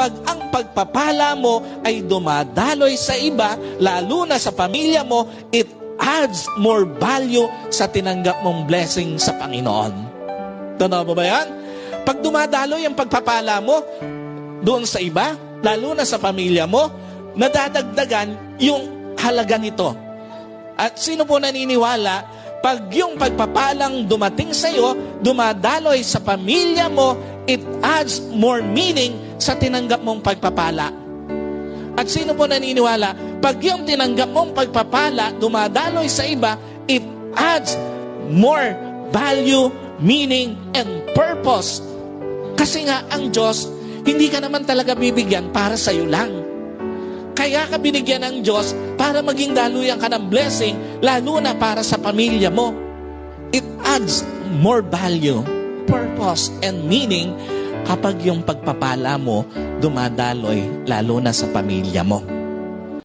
pag ang pagpapala mo ay dumadaloy sa iba, lalo na sa pamilya mo, it adds more value sa tinanggap mong blessing sa Panginoon. Totoo mo ba yan? Pag dumadaloy ang pagpapala mo doon sa iba, lalo na sa pamilya mo, nadadagdagan yung halaga nito. At sino po naniniwala, pag yung pagpapalang dumating sa iyo, dumadaloy sa pamilya mo, it adds more meaning sa tinanggap mong pagpapala. At sino po naniniwala, pag yung tinanggap mong pagpapala, dumadaloy sa iba, it adds more value, meaning, and purpose. Kasi nga, ang Diyos, hindi ka naman talaga bibigyan para sa iyo lang. Kaya ka binigyan ng Diyos para maging daluyan ka ng blessing, lalo na para sa pamilya mo. It adds more value, purpose, and meaning kapag yung pagpapala mo dumadaloy lalo na sa pamilya mo.